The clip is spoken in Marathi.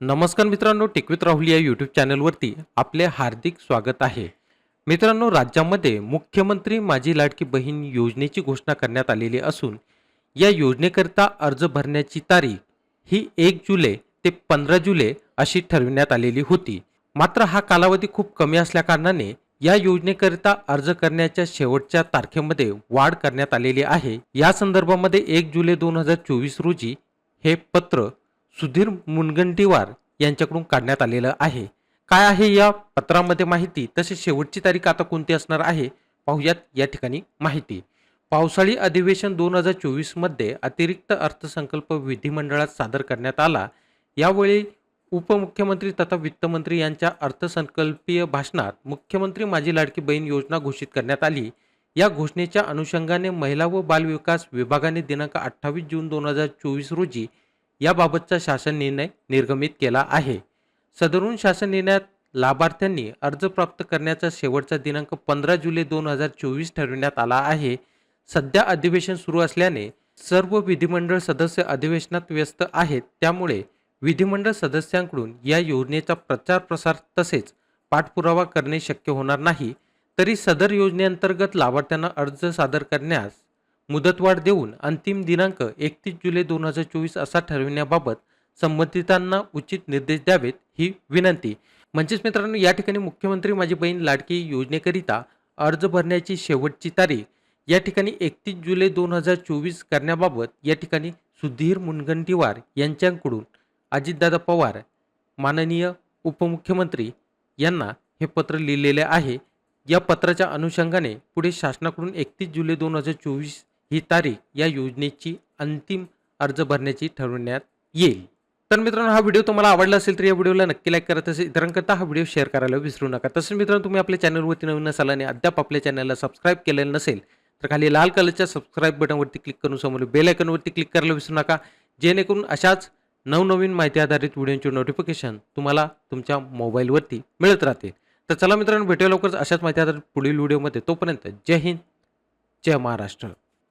नमस्कार मित्रांनो टिकवित राहुल या यूट्यूब चॅनलवरती आपले हार्दिक स्वागत आहे. मित्रांनो राज्यामध्ये मुख्यमंत्री माझी लाडकी बहीण योजनेची घोषणा करण्यात आलेली असून या योजनेकरिता अर्ज भरण्याची तारीख ही एक जुलै ते पंधरा जुलै अशी ठरविण्यात आलेली होती. मात्र हा कालावधी खूप कमी असल्याकारणाने या योजनेकरिता अर्ज करण्याच्या शेवटच्या तारखेमध्ये वाढ करण्यात आलेली आहे. या संदर्भामध्ये एक जुलै दोन हजार चोवीस रोजी हे पत्र सुधीर मुनगंटीवार यांच्याकडून काढण्यात आलेलं आहे. काय आहे या पत्रामध्ये माहिती? तसेच शेवटची तारीख आता कोणती असणार आहे? पाहूयात या ठिकाणी माहिती. पावसाळी अधिवेशन दोन हजार चोवीसमध्ये अतिरिक्त अर्थसंकल्प विधिमंडळात सादर करण्यात आला. यावेळी उपमुख्यमंत्री तथा वित्तमंत्री यांच्या अर्थसंकल्पीय भाषणात मुख्यमंत्री माझी लाडकी बहीण योजना घोषित करण्यात आली. या घोषणेच्या अनुषंगाने महिला व बालविकास विभागाने दिनांक अठ्ठावीस जून दोन हजार चोवीस रोजी याबाबतचा शासन निर्णय निर्गमित केला आहे. सदरून शासन निर्णयात लाभार्थ्यांनी अर्ज प्राप्त करण्याचा शेवटचा दिनांक पंधरा जुलै दोन हजार चोवीस ठरविण्यात आला आहे. सध्या अधिवेशन सुरू असल्याने सर्व विधिमंडळ सदस्य अधिवेशनात व्यस्त आहेत. त्यामुळे विधिमंडळ सदस्यांकडून या योजनेचा प्रचार प्रसार तसेच पाठपुरावा करणे शक्य होणार नाही. तरी सदर योजनेअंतर्गत लाभार्थ्यांना अर्ज सादर करण्यास मुदतवाढ देऊन अंतिम दिनांक एकतीस जुलै दोन हजार चोवीस असा ठरविण्याबाबत संबंधितांना उचित निर्देश द्यावेत ही विनंती. म्हणजेच मित्रांनो या ठिकाणी मुख्यमंत्री माझी बहीण लाडकी योजनेकरिता अर्ज भरण्याची शेवटची तारीख या ठिकाणी एकतीस जुलै दोन हजार चोवीस करण्याबाबत या ठिकाणी सुधीर मुनगंटीवार यांच्याकडून अजितदादा पवार माननीय उपमुख्यमंत्री यांना हे पत्र लिहिलेले आहे. या पत्राच्या अनुषंगाने पुढे शासनाकडून एकतीस जुलै दोन हजार चोवीस ही तारीख या योजनेची अंतिम अर्ज भरण्याची ठरवण्यात येईल. तर मित्रांनो हा व्हिडिओ तुम्हाला आवडला असेल तर या व्हिडिओला नक्की लाईक करा. तसेच इतरांकरता हा व्हिडिओ शेअर करायला विसरू नका. तसेच मित्रांनो तुम्ही आपल्या चॅनलवरती नवीन असाल आणि अद्याप आपल्या चॅनलला सबस्क्राईब केलेलं नसेल तर खाली लाल कलरच्या सबस्क्राईब बटनवरती क्लिक करून समोर बेल आयकनवरती क्लिक करायला विसरू नका. जेणेकरून अशाच नवनवीन माहिती आधारित व्हिडिओचे नोटिफिकेशन तुम्हाला तुमच्या मोबाईलवरती मिळत राहते तर चला मित्रांनो भेटूया लवकरच अशाच माहिती आधारित पुढील व्हिडिओमध्ये. तोपर्यंत जय हिंद जय महाराष्ट्र.